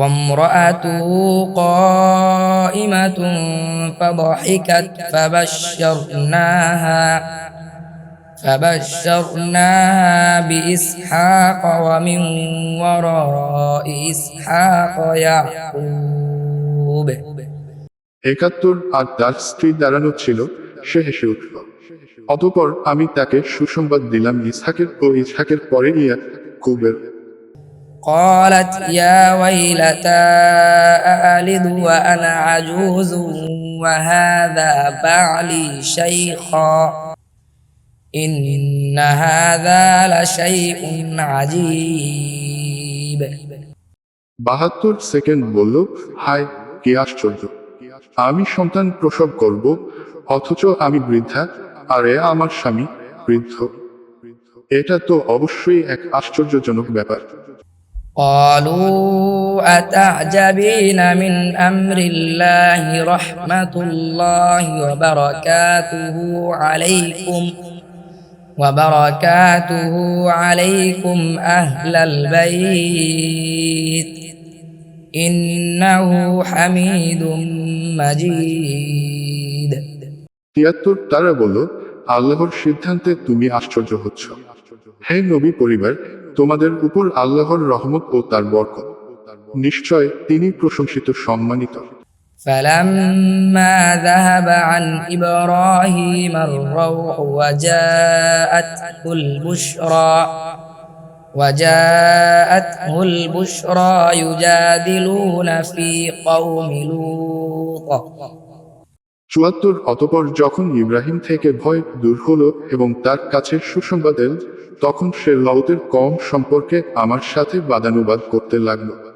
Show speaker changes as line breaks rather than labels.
وامرأته قائمة فضحكت فبشرناها فبشرناها بإسحاق ومن وراء إسحاق يعقوب
একাত্তর আর তার স্ত্রী দাঁড়ানো ছিল সে হেসে উঠল অতপর আমি তাকে সুসংবাদ দিলাম ইসহাকের ও ইসহাকের পরে ইয়াকুবের
قالت يا ويلتى أألد وأنا عجوز وهذا بعلي شيخا إن هذا لشيء عجيب
বাহাত্তর সেকেন্ড বলল হায় কি আশ্চর্য আমি সন্তান প্রসব করব অথচ আমি বৃদ্ধা আর এ আমার স্বামী বৃদ্ধ এটা তো অবশ্যই এক আশ্চর্যজনক ব্যাপার
قالوا أتعجبين من أمر الله رحمة الله وبركاته عليكم وبركاته عليكم أهل البيت إنه حميد مجيد
তিয়াত্তর তারা বলল আল্লাহর সিদ্ধান্তে তুমি আশ্চর্য হচ্ছ হে নবী পরিবার তোমাদের উপর আল্লাহর রহমত ও তার বরকত নিশ্চয় তিনি প্রশংসিত সম্মানিত
فلما ذهب عن إبراهيم الروع وجاءته البشرى وجاءته البشرى يجادلون في قوم لوط
চুয়াত্তর অতপর যখন ইব্রাহিম থেকে ভয় দূর হল এবং তার কাছে সুসংবাদ এল, তখন সে লউতের কম সম্পর্কে আমার সাথে বাদানুবাদ করতে লাগল।